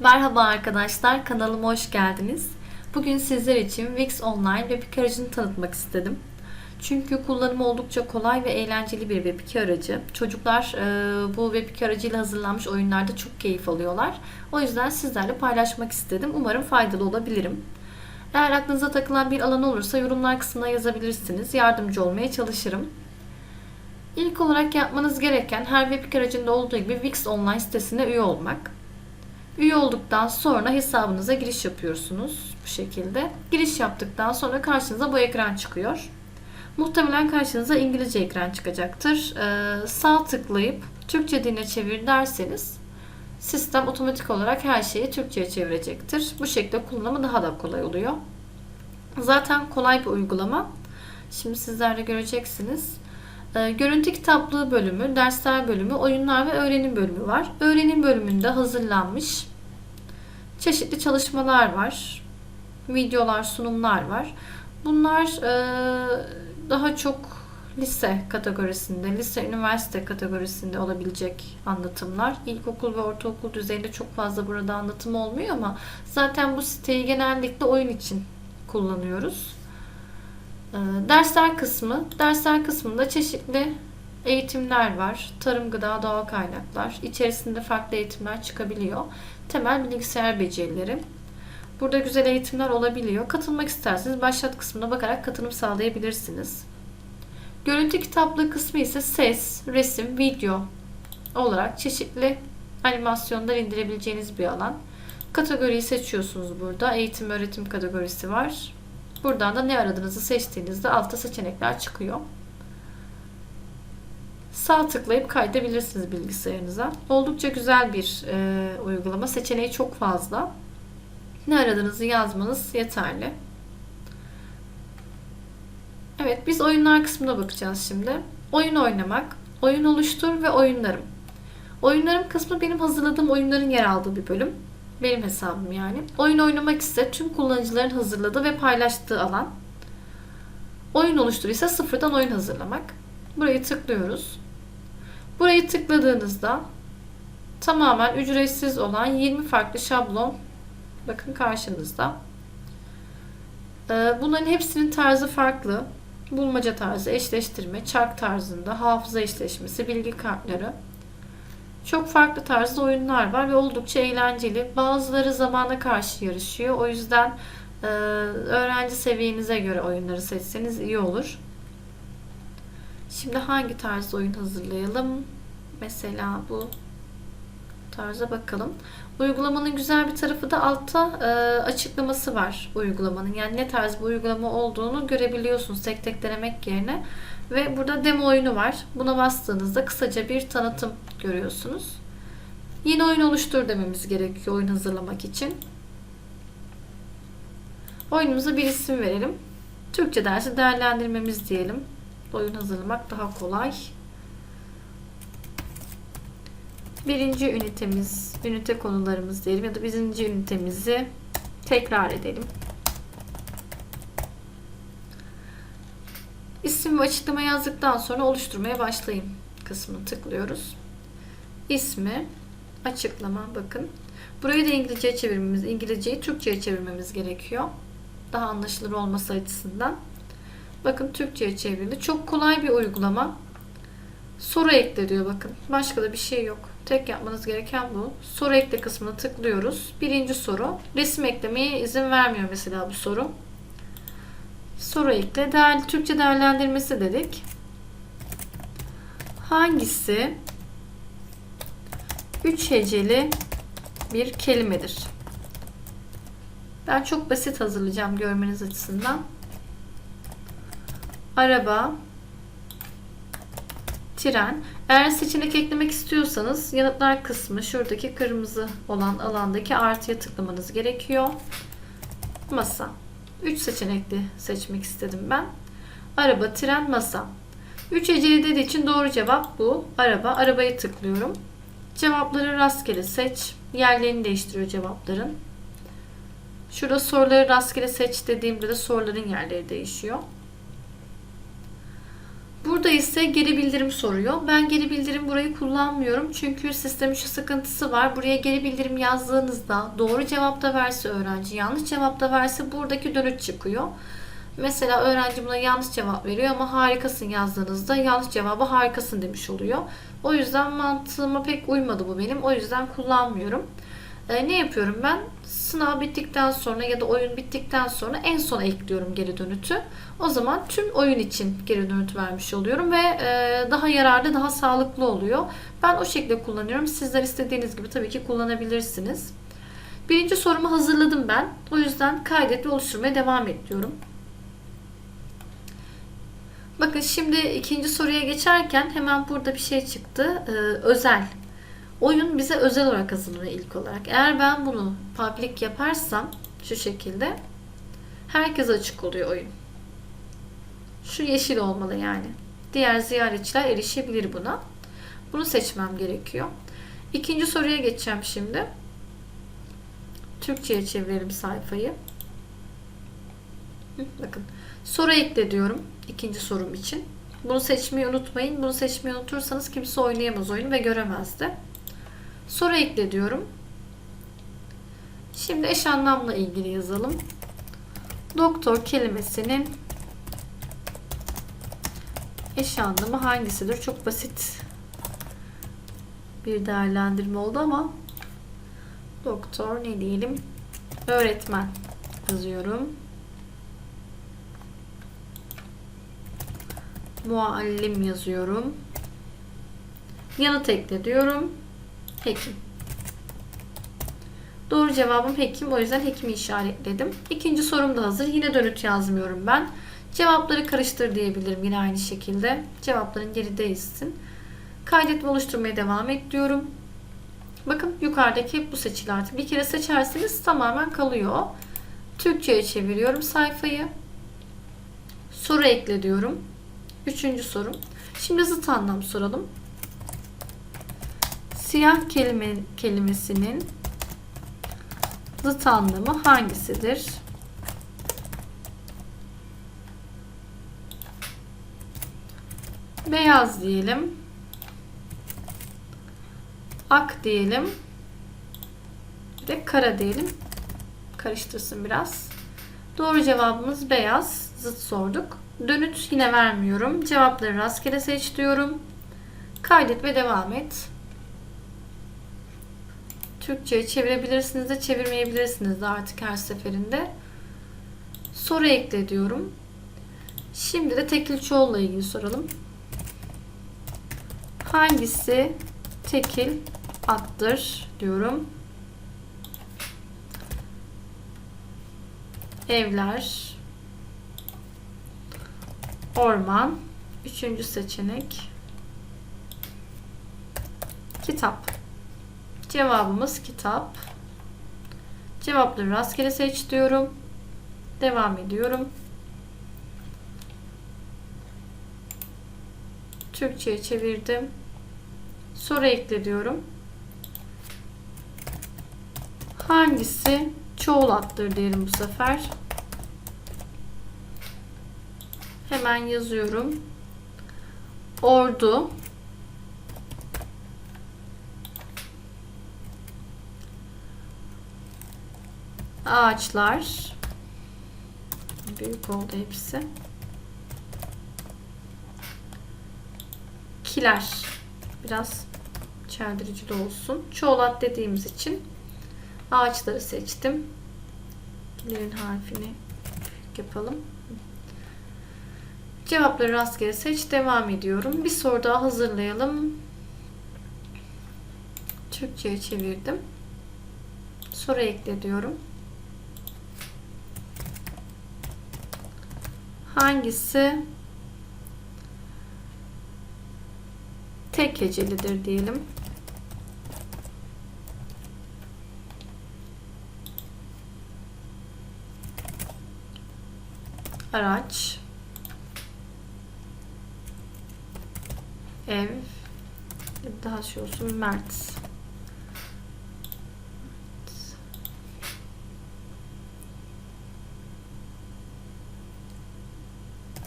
Merhaba arkadaşlar, kanalıma hoş geldiniz. Bugün sizler için Wix Online web aracını tanıtmak istedim. Çünkü kullanımı oldukça kolay ve eğlenceli bir web aracı. Çocuklar e, bu web aracıyla hazırlanmış oyunlarda çok keyif alıyorlar. O yüzden sizlerle paylaşmak istedim. Umarım faydalı olabilirim. Eğer aklınıza takılan bir alan olursa yorumlar kısmına yazabilirsiniz. Yardımcı olmaya çalışırım. İlk olarak yapmanız gereken her web aracında olduğu gibi Wix Online sitesine üye olmak. Üye olduktan sonra hesabınıza giriş yapıyorsunuz bu şekilde. Giriş yaptıktan sonra karşınıza bu ekran çıkıyor. Muhtemelen karşınıza İngilizce ekran çıkacaktır. Ee, sağ tıklayıp Türkçe diline çevir derseniz sistem otomatik olarak her şeyi Türkçe'ye çevirecektir. Bu şekilde kullanımı daha da kolay oluyor. Zaten kolay bir uygulama. Şimdi sizler de göreceksiniz. Ee, Görüntü kitaplığı bölümü, dersler bölümü, oyunlar ve öğrenim bölümü var. Öğrenim bölümünde hazırlanmış çeşitli çalışmalar var. Videolar, sunumlar var. Bunlar e, daha çok lise kategorisinde, lise, üniversite kategorisinde olabilecek anlatımlar. İlkokul ve ortaokul düzeyinde çok fazla burada anlatım olmuyor ama zaten bu siteyi genellikle oyun için kullanıyoruz. Ee, Dersler kısmı. Dersler kısmında çeşitli eğitimler var. Tarım, gıda, doğal kaynaklar. İçerisinde farklı eğitimler çıkabiliyor. Temel bilgisayar becerileri. Burada güzel eğitimler olabiliyor. Katılmak isterseniz başlat kısmına bakarak katılım sağlayabilirsiniz. Görüntü kitaplığı kısmı ise ses, resim, video olarak çeşitli animasyonlar indirebileceğiniz bir alan. Kategoriyi seçiyorsunuz burada. Eğitim öğretim kategorisi var. Buradan da ne aradığınızı seçtiğinizde altta seçenekler çıkıyor. Sağ tıklayıp kaydabilirsiniz bilgisayarınıza. Oldukça güzel bir e, uygulama. Seçeneği çok fazla. Ne aradığınızı yazmanız yeterli. Evet, biz oyunlar kısmına bakacağız şimdi. Oyun oynamak, oyun oluştur ve oyunlarım. Oyunlarım kısmı benim hazırladığım oyunların yer aldığı bir bölüm. Benim hesabım yani. Oyun oynamak ise tüm kullanıcıların hazırladığı ve paylaştığı alan. Oyun oluştur ise sıfırdan oyun hazırlamak. Burayı tıklıyoruz. Burayı tıkladığınızda tamamen ücretsiz olan 20 farklı şablon bakın karşınızda. Ee, Bunların hepsinin tarzı farklı. Bulmaca tarzı, eşleştirme, çark tarzında, hafıza eşleşmesi, bilgi kartları. Çok farklı tarzda oyunlar var ve oldukça eğlenceli. Bazıları zamana karşı yarışıyor. O yüzden e, öğrenci seviyenize göre oyunları seçseniz iyi olur. Şimdi hangi tarzda oyun hazırlayalım? Mesela bu tarza bakalım. Uygulamanın güzel bir tarafı da altta e, açıklaması var uygulamanın. Yani ne tarz bir uygulama olduğunu görebiliyorsunuz tek tek denemek yerine. Ve burada demo oyunu var. Buna bastığınızda kısaca bir tanıtım görüyorsunuz. Yeni oyun oluştur dememiz gerekiyor oyun hazırlamak için. Oyunumuza bir isim verelim. Türkçe dersi değerlendirmemiz diyelim. Oyun hazırlamak daha kolay. Birinci ünitemiz, ünite konularımız diyelim ya da birinci ünitemizi tekrar edelim. İsim ve açıklama yazdıktan sonra oluşturmaya başlayayım kısmını tıklıyoruz. İsmi, açıklama bakın. Burayı da İngilizceye çevirmemiz, İngilizceyi Türkçe'ye çevirmemiz gerekiyor. Daha anlaşılır olması açısından. Bakın Türkçe'ye çevrildi. Çok kolay bir uygulama. Soru ekle diyor bakın. Başka da bir şey yok. Tek yapmanız gereken bu. Soru ekle kısmına tıklıyoruz. Birinci soru. Resim eklemeye izin vermiyor mesela bu soru. Soru ekle. Değer, Türkçe değerlendirmesi dedik. Hangisi üç heceli bir kelimedir? Ben çok basit hazırlayacağım görmeniz açısından. Araba, tren. Eğer seçenek eklemek istiyorsanız yanıtlar kısmı şuradaki kırmızı olan alandaki artıya tıklamanız gerekiyor. Masa. 3 seçenekli seçmek istedim ben. Araba, tren, masa. 3 heceli dediği için doğru cevap bu. Araba. Arabayı tıklıyorum. Cevapları rastgele seç. Yerlerini değiştiriyor cevapların. Şurada soruları rastgele seç dediğimde de soruların yerleri değişiyor. Burada ise geri bildirim soruyor. Ben geri bildirim burayı kullanmıyorum. Çünkü sistemin şu sıkıntısı var. Buraya geri bildirim yazdığınızda doğru cevapta verse öğrenci, yanlış cevapta verse buradaki dönüt çıkıyor. Mesela öğrenci buna yanlış cevap veriyor ama harikasın yazdığınızda yanlış cevabı harikasın demiş oluyor. O yüzden mantığıma pek uymadı bu benim. O yüzden kullanmıyorum. Ee, ne yapıyorum ben? Sınav bittikten sonra ya da oyun bittikten sonra en sona ekliyorum geri dönütü. O zaman tüm oyun için geri dönüt vermiş oluyorum ve e, daha yararlı, daha sağlıklı oluyor. Ben o şekilde kullanıyorum. Sizler istediğiniz gibi tabii ki kullanabilirsiniz. Birinci sorumu hazırladım ben. O yüzden kaydet ve oluşturmaya devam ediyorum. Bakın şimdi ikinci soruya geçerken hemen burada bir şey çıktı. Ee, özel. Oyun bize özel olarak hazırlanıyor ilk olarak. Eğer ben bunu public yaparsam şu şekilde herkes açık oluyor oyun. Şu yeşil olmalı yani. Diğer ziyaretçiler erişebilir buna. Bunu seçmem gerekiyor. İkinci soruya geçeceğim şimdi. Türkçe'ye çevirelim sayfayı. Bakın. Soru ekle diyorum ikinci sorum için. Bunu seçmeyi unutmayın. Bunu seçmeyi unutursanız kimse oynayamaz oyunu ve göremez de. Soru ekle diyorum. Şimdi eş anlamla ilgili yazalım. Doktor kelimesinin eş anlamı hangisidir? Çok basit bir değerlendirme oldu ama doktor ne diyelim? Öğretmen yazıyorum. Muallim yazıyorum. Yanıt ekle diyorum. Hekim. Doğru cevabım hekim. O yüzden hekimi işaretledim. İkinci sorum da hazır. Yine dönüt yazmıyorum ben. Cevapları karıştır diyebilirim yine aynı şekilde. Cevapların geri değilsin. Kaydet ve oluşturmaya devam et. Bakın yukarıdaki bu seçili artık. Bir kere seçerseniz tamamen kalıyor. Türkçe'ye çeviriyorum sayfayı. Soru ekle diyorum. Üçüncü sorum. Şimdi zıt anlam soralım. Siyah kelime, kelimesinin zıt anlamı hangisidir? Beyaz diyelim. Ak diyelim. Bir de kara diyelim. Karıştırsın biraz. Doğru cevabımız beyaz. Zıt sorduk. Dönüt yine vermiyorum. Cevapları rastgele seç diyorum. Kaydet ve devam et. Türkçe'ye çevirebilirsiniz de çevirmeyebilirsiniz de artık her seferinde. Soru ekle diyorum. Şimdi de tekil çoğulla ilgili soralım. Hangisi tekil attır diyorum. Evler, orman, üçüncü seçenek, kitap. Cevabımız kitap. Cevapları rastgele seç diyorum. Devam ediyorum. Türkçe'ye çevirdim. Soru ekle diyorum. Hangisi çoğul attır diyelim bu sefer. Hemen yazıyorum. Ordu. Ağaçlar. Büyük oldu hepsi. Kiler. Biraz çeldirici de olsun. Çoğulat dediğimiz için ağaçları seçtim. Kilerin harfini yapalım. Cevapları rastgele seç. Devam ediyorum. Bir soru daha hazırlayalım. Türkçe'ye çevirdim. Soru ekle diyorum. Hangisi? Tek hecelidir diyelim. Araç. Ev. Daha şey olsun Mert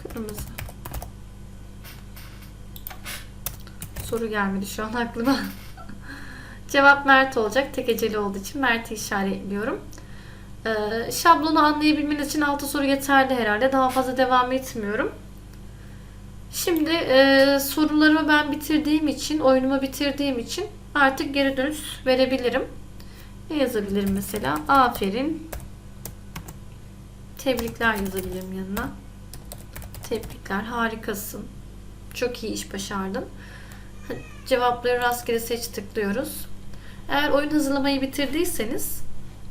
Kırmızı soru gelmedi şu an aklıma. Cevap Mert olacak. Tek eceli olduğu için Mert'i işaretliyorum. Ee, şablonu anlayabilmeniz için 6 soru yeterli herhalde. Daha fazla devam etmiyorum. Şimdi e, sorularımı ben bitirdiğim için, oyunumu bitirdiğim için artık geri dönüş verebilirim. Ne yazabilirim mesela? Aferin. Tebrikler yazabilirim yanına. Tebrikler, harikasın. Çok iyi iş başardın. Cevapları rastgele seç tıklıyoruz. Eğer oyun hazırlamayı bitirdiyseniz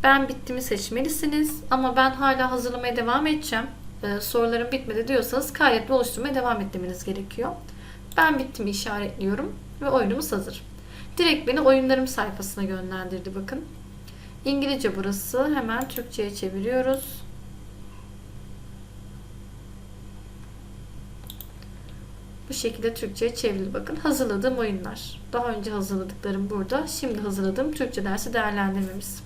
ben bittimi seçmelisiniz. Ama ben hala hazırlamaya devam edeceğim. Ee, sorularım bitmedi diyorsanız kaydetle oluşturmaya devam etmeniz gerekiyor. Ben bittimi işaretliyorum ve oyunumuz hazır. Direkt beni oyunlarım sayfasına yönlendirdi bakın. İngilizce burası. Hemen Türkçe'ye çeviriyoruz. Bu şekilde Türkçe'ye çevrildi. Bakın hazırladığım oyunlar. Daha önce hazırladıklarım burada. Şimdi hazırladığım Türkçe dersi değerlendirmemiz.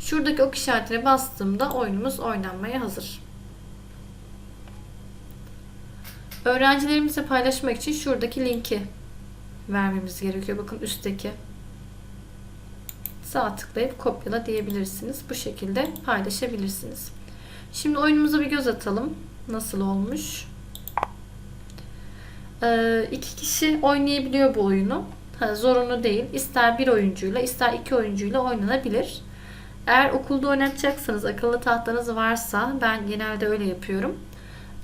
Şuradaki ok işaretine bastığımda oyunumuz oynanmaya hazır. Öğrencilerimizle paylaşmak için şuradaki linki vermemiz gerekiyor. Bakın üstteki. Sağ tıklayıp kopyala diyebilirsiniz. Bu şekilde paylaşabilirsiniz. Şimdi oyunumuza bir göz atalım. Nasıl olmuş? Ee, iki kişi oynayabiliyor bu oyunu. Ha, zorunlu değil. İster bir oyuncuyla ister iki oyuncuyla oynanabilir. Eğer okulda oynatacaksanız akıllı tahtanız varsa ben genelde öyle yapıyorum.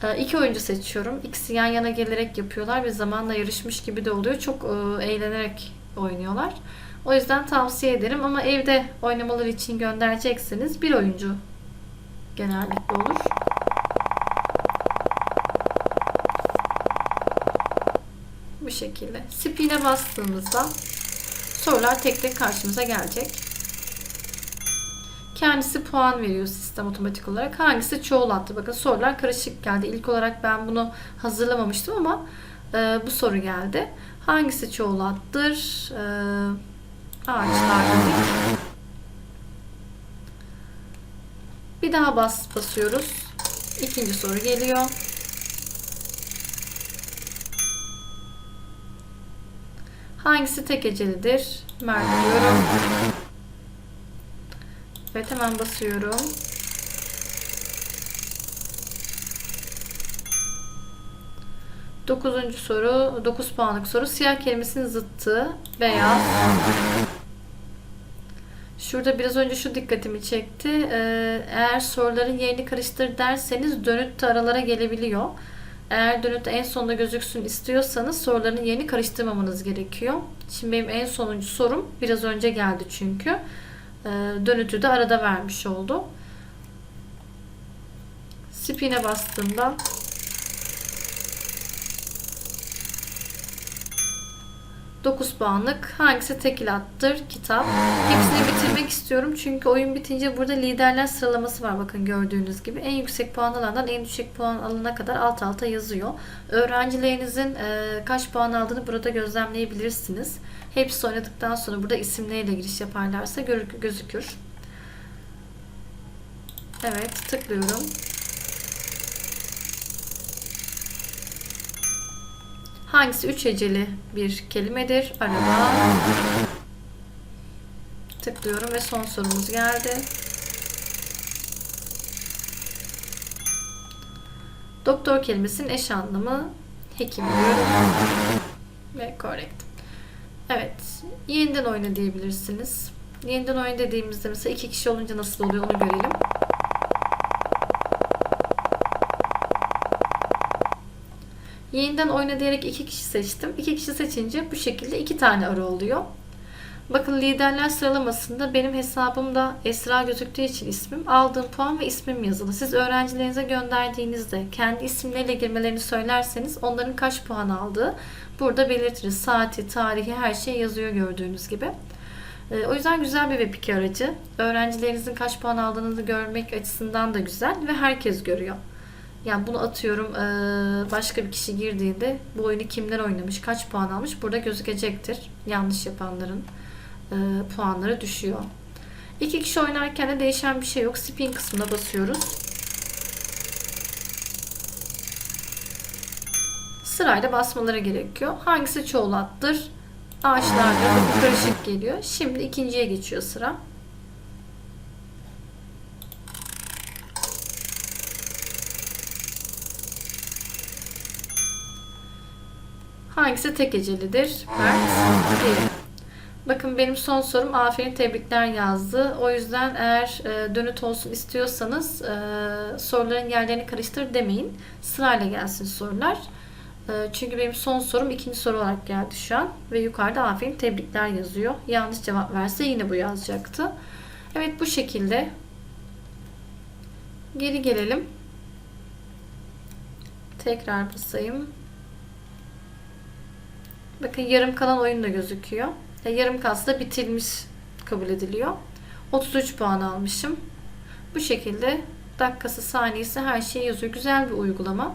Ee, iki oyuncu seçiyorum. İkisi yan yana gelerek yapıyorlar ve zamanla yarışmış gibi de oluyor. Çok e, eğlenerek oynuyorlar. O yüzden tavsiye ederim ama evde oynamaları için gönderecekseniz bir oyuncu genellikle olur. Bu şekilde. Spin'e bastığımızda sorular tek tek karşımıza gelecek. Kendisi puan veriyor sistem otomatik olarak. Hangisi çoğul attı? Bakın sorular karışık geldi. İlk olarak ben bunu hazırlamamıştım ama e, bu soru geldi. Hangisi çoğul attır? E, ağaçlar. Bir daha bas basıyoruz. İkinci soru geliyor. Hangisi tek ecelidir? Mert diyorum. Evet hemen basıyorum. Dokuzuncu soru, 9 puanlık soru. Siyah kelimesinin zıttı. Beyaz. Şurada biraz önce şu dikkatimi çekti. Ee, eğer soruların yerini karıştır derseniz dönüt aralara gelebiliyor. Eğer dönüt en sonunda gözüksün istiyorsanız soruların yerini karıştırmamanız gerekiyor. Şimdi benim en sonuncu sorum biraz önce geldi çünkü. Ee, dönütü de arada vermiş oldu. Spin'e bastığımda Dokuz puanlık. Hangisi tekil attır? Kitap. Hepsini bitirmek istiyorum. Çünkü oyun bitince burada liderler sıralaması var. Bakın gördüğünüz gibi. En yüksek puan alandan en düşük puan alana kadar alt alta yazıyor. Öğrencilerinizin e, kaç puan aldığını burada gözlemleyebilirsiniz. Hepsi oynadıktan sonra burada isimleriyle giriş yaparlarsa gözükür. Evet tıklıyorum. Hangisi üç heceli bir kelimedir? Araba. Tıklıyorum ve son sorumuz geldi. Doktor kelimesinin eş anlamı hekim. Ve correct. Evet. Yeniden oyna diyebilirsiniz. Yeniden oyna dediğimizde mesela iki kişi olunca nasıl oluyor onu görelim. Yeniden oyna diyerek iki kişi seçtim. İki kişi seçince bu şekilde iki tane arı oluyor. Bakın liderler sıralamasında benim hesabımda Esra gözüktüğü için ismim, aldığım puan ve ismim yazılı. Siz öğrencilerinize gönderdiğinizde kendi isimleriyle girmelerini söylerseniz onların kaç puan aldığı burada belirtiriz. Saati, tarihi her şey yazıyor gördüğünüz gibi. Ee, o yüzden güzel bir web aracı. Öğrencilerinizin kaç puan aldığını görmek açısından da güzel ve herkes görüyor. Yani bunu atıyorum başka bir kişi girdiğinde bu oyunu kimler oynamış, kaç puan almış burada gözükecektir. Yanlış yapanların puanları düşüyor. İki kişi oynarken de değişen bir şey yok. Spin kısmına basıyoruz. sırayla basmaları gerekiyor. Hangisi çoğul attır? Ağaçlarda karışık geliyor. Şimdi ikinciye geçiyor sıra. Hangisi tek ecelidir? Mert. Diyelim. Bakın benim son sorum aferin tebrikler yazdı. O yüzden eğer e, dönüt olsun istiyorsanız e, soruların yerlerini karıştır demeyin. Sırayla gelsin sorular. E, çünkü benim son sorum ikinci soru olarak geldi şu an. Ve yukarıda aferin tebrikler yazıyor. Yanlış cevap verse yine bu yazacaktı. Evet bu şekilde. Geri gelelim. Tekrar basayım. Bakın yarım kalan oyun da gözüküyor. Ya yarım kasta bitirmiş kabul ediliyor. 33 puan almışım. Bu şekilde dakikası, saniyesi her şey yazıyor. Güzel bir uygulama.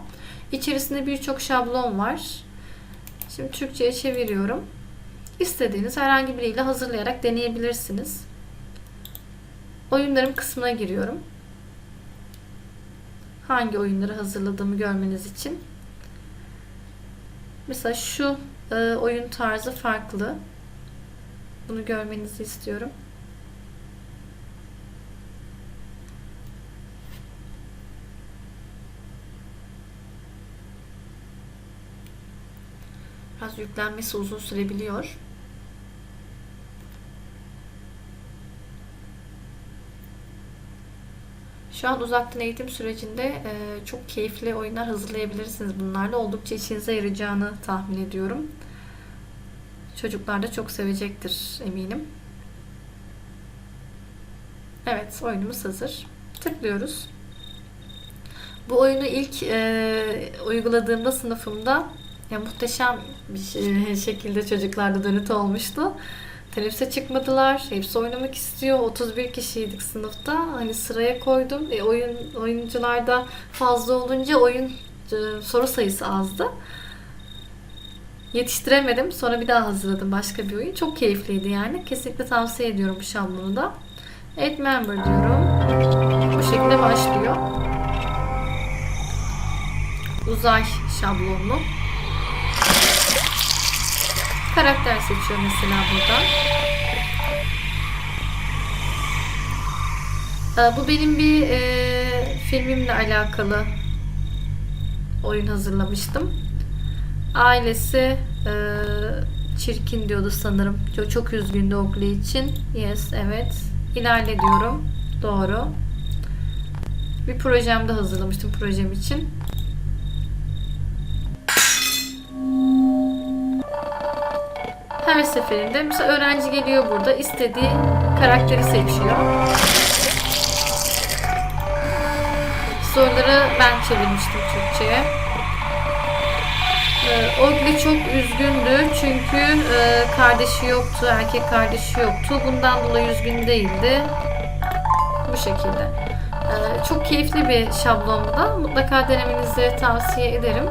İçerisinde birçok şablon var. Şimdi Türkçe'ye çeviriyorum. İstediğiniz herhangi biriyle hazırlayarak deneyebilirsiniz. Oyunlarım kısmına giriyorum. Hangi oyunları hazırladığımı görmeniz için. Mesela şu e, oyun tarzı farklı. Bunu görmenizi istiyorum. Biraz yüklenmesi uzun sürebiliyor. Şu an uzaktan eğitim sürecinde e, çok keyifli oyunlar hazırlayabilirsiniz bunlarla. Oldukça işinize yarayacağını tahmin ediyorum. Çocuklar da çok sevecektir eminim. Evet oyunumuz hazır. Tıklıyoruz. Bu oyunu ilk e, uyguladığımda sınıfımda ya muhteşem bir şey, şekilde çocuklarda dönüt olmuştu. Teneffüse çıkmadılar. Hepsi oynamak istiyor. 31 kişiydik sınıfta. Hani sıraya koydum. E, oyun oyuncular da fazla olunca oyun e, soru sayısı azdı. Yetiştiremedim. Sonra bir daha hazırladım başka bir oyun. Çok keyifliydi yani. Kesinlikle tavsiye ediyorum bu şablonu da. Add member diyorum. Bu şekilde başlıyor. Uzay şablonlu. Karakter seçiyor mesela buradan. Ee, Bu benim bir e, filmimle alakalı oyun hazırlamıştım. Ailesi e, çirkin diyordu sanırım. Çok, çok üzgündü okulu için. Yes, evet. İlerle diyorum. Doğru. Bir projemde hazırlamıştım projem için. Her seferinde mesela öğrenci geliyor burada istediği karakteri seçiyor. Soruları ben çevirmiştim Türkçe'ye. Ee, Ogli çok üzgündü çünkü e, kardeşi yoktu, erkek kardeşi yoktu. Bundan dolayı üzgün değildi. Bu şekilde. Ee, çok keyifli bir şablon bu da. Mutlaka denemenizi tavsiye ederim.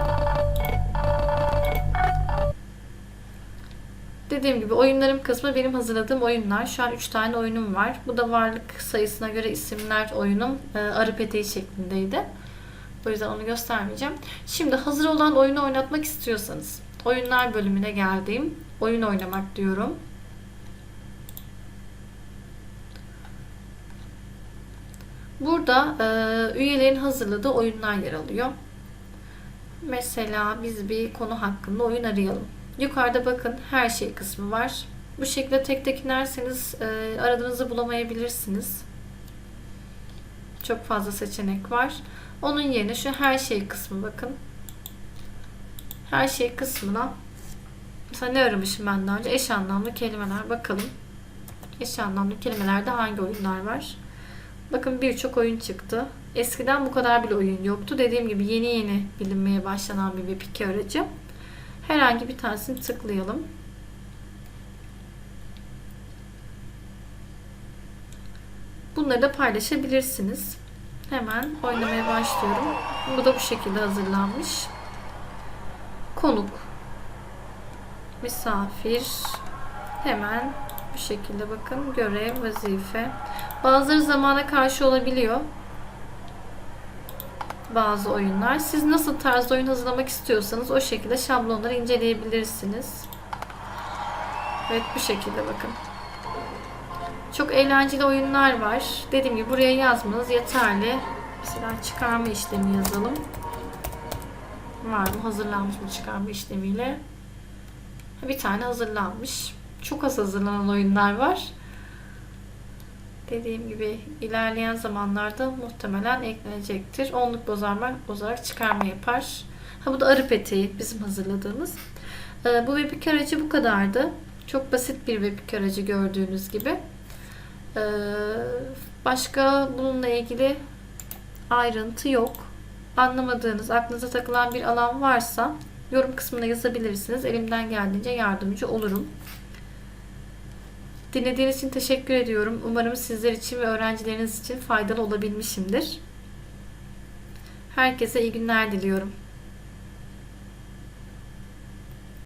Dediğim gibi oyunlarım kısmı benim hazırladığım oyunlar. Şu an 3 tane oyunum var. Bu da varlık sayısına göre isimler oyunum e, arı peteği şeklindeydi. O yüzden onu göstermeyeceğim. Şimdi hazır olan oyunu oynatmak istiyorsanız oyunlar bölümüne geldiğim oyun oynamak diyorum. Burada e, üyelerin hazırladığı oyunlar yer alıyor. Mesela biz bir konu hakkında oyun arayalım. Yukarıda bakın her şey kısmı var. Bu şekilde tek tek inerseniz e, aradığınızı bulamayabilirsiniz. Çok fazla seçenek var. Onun yerine şu her şey kısmı bakın. Her şey kısmına mesela ne aramışım ben daha önce? Eş anlamlı kelimeler bakalım. Eş anlamlı kelimelerde hangi oyunlar var? Bakın birçok oyun çıktı. Eskiden bu kadar bile oyun yoktu. Dediğim gibi yeni yeni bilinmeye başlanan bir web aracı. Herhangi bir tanesini tıklayalım. Bunları da paylaşabilirsiniz. Hemen oynamaya başlıyorum. Bu da bu şekilde hazırlanmış. Konuk. Misafir. Hemen bu şekilde bakın. Görev, vazife. Bazıları zamana karşı olabiliyor. Bazı oyunlar. Siz nasıl tarz oyun hazırlamak istiyorsanız o şekilde şablonları inceleyebilirsiniz. Evet bu şekilde bakın. Çok eğlenceli oyunlar var. Dediğim gibi buraya yazmanız yeterli. Mesela çıkarma işlemi yazalım. Var mı? Hazırlanmış mı çıkarma işlemiyle? Bir tane hazırlanmış. Çok az hazırlanan oyunlar var. Dediğim gibi ilerleyen zamanlarda muhtemelen eklenecektir. Onluk bozarmak bozarak çıkarma yapar. Ha bu da arı peteği bizim hazırladığımız. Ee, bu webik aracı bu kadardı. Çok basit bir webik aracı gördüğünüz gibi. Ee, başka bununla ilgili ayrıntı yok. Anlamadığınız, aklınıza takılan bir alan varsa yorum kısmına yazabilirsiniz. Elimden geldiğince yardımcı olurum. Dinlediğiniz için teşekkür ediyorum. Umarım sizler için ve öğrencileriniz için faydalı olabilmişimdir. Herkese iyi günler diliyorum.